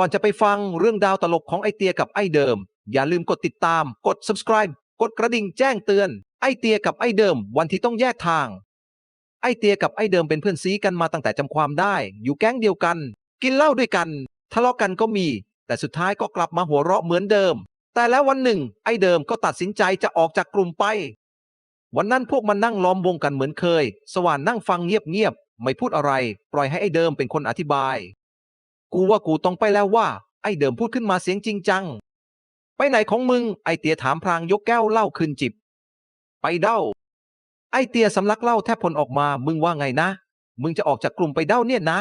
ก่อนจะไปฟังเรื่องดาวตลกของไอเตียกับไอเดิม อย่าลืมกดติดตาม กด subscribe กดกระดิ่งแจ้งเตือน ไอเตียกับไอเดิม วันที่ต้องแยกทาง ไอเตียกับไอเดิมเป็นเพื่อนซีกันมาตั้งแต่จำความได้ อยู่แก๊งเดียวกัน กินเหล้าด้วยกัน ทะเลาะกันก็มี แต่สุดท้ายก็กลับมาหัวเราะเหมือนเดิม แต่แล้ววันหนึ่ง ไอเดิมก็ตัดสินใจจะออกจากกลุ่มไป วันนั้นพวกมันนั่งล้อมวงกันเหมือนเคย สว่านนั่งฟังเงียบๆไม่พูดอะไร ปล่อยให้ไอเดิมเป็นคนอธิบาย กูว่ากูต้องไปแล้วว่า ไอ้เดิมพูดขึ้นมาเสียงจริงจัง ไปไหนของมึง ไอ้เตียถามพลางยกแก้วเหล้าขึ้นจิบ ไปเด้า ไอ้เตียสำลักเหล้าแทบพลออกมา มึงว่าไงนะ มึงจะออกจากกลุ่มไปเด้าเนี่ยนะ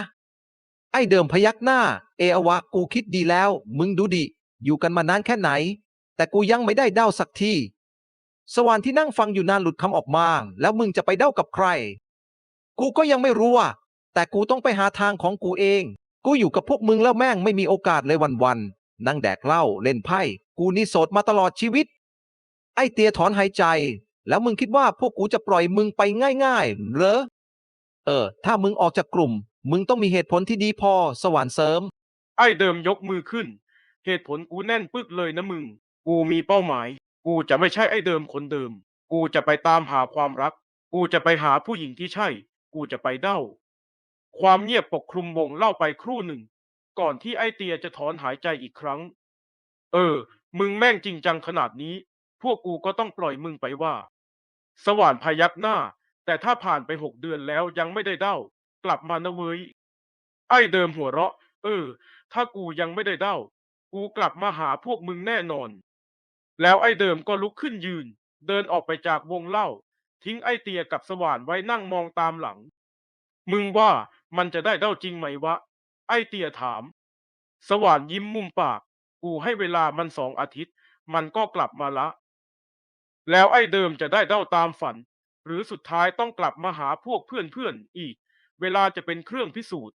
ไอ้เดิมพยักหน้า เออวะ กูคิดดีแล้ว มึงดูดิ อยู่กันมานานแค่ไหน แต่กูยังไม่ได้เด้าสักทีสวานที่นั่งฟังอยู่นานหลุดคำออกมา แล้วมึงจะไปเด้ากับใคร กูก็ยังไม่รู้อะแต่กูต้องไปหาทางของกูเอง กูอยู่กับพวกมึงแล้วแม่งไม่มีโอกาสเลยวันๆนั่งแดกเหล้าเล่นไพ่กูนี่โสดมาตลอดชีวิต ไอ้เตียถอนหายใจ แล้วมึงคิดว่าพวกกูจะปล่อยมึงไปง่ายๆเหรอเออ ถ้ามึงออกจากกลุ่ม มึงต้องมีเหตุผลที่ดีพอสว่านเสริม ไอ้เดิมยกมือขึ้น เหตุผลกูแน่นปึ๊กเลยนะมึง กูมีเป้าหมาย กูจะไม่ใช่ไอ้เดิมคนเดิม กูจะไปตามหาความรัก กูจะไปหาผู้หญิงที่ใช่ กูจะไปเด้า ความเงียบปกคลุมวงเล่าไปครู่หนึ่ง ก่อนที่ไอเตียจะถอนหายใจอีกครั้ง เออ มึงแม่งจริงจังขนาดนี้ พวกกูก็ต้องปล่อยมึงไปว่า สว่านพยักหน้า แต่ถ้าผ่านไปหกเดือนแล้วยังไม่ได้เด้า กลับมานะเว้ยไอเดิมหัวเราะ เออ ถ้ากูยังไม่ได้เด้า กูกลับมาหาพวกมึงแน่นอน แล้วไอเดิมก็ลุกขึ้นยืน เดินออกไปจากวงเล่า ทิ้งไอเตียกับสว่านไว้นั่งมองตามหลัง มึงว่า มันจะได้เด้าจริงไหมวะ ไอ้เตียถาม สว่านยิ้มมุมปาก กูให้เวลามันสองอาทิตย์ มันก็กลับมาละ แล้วไอ้เดิมจะได้เด้าตามฝัน หรือสุดท้ายต้องกลับมาหาพวกเพื่อนๆอีก เวลาจะเป็นเครื่องพิสูจน์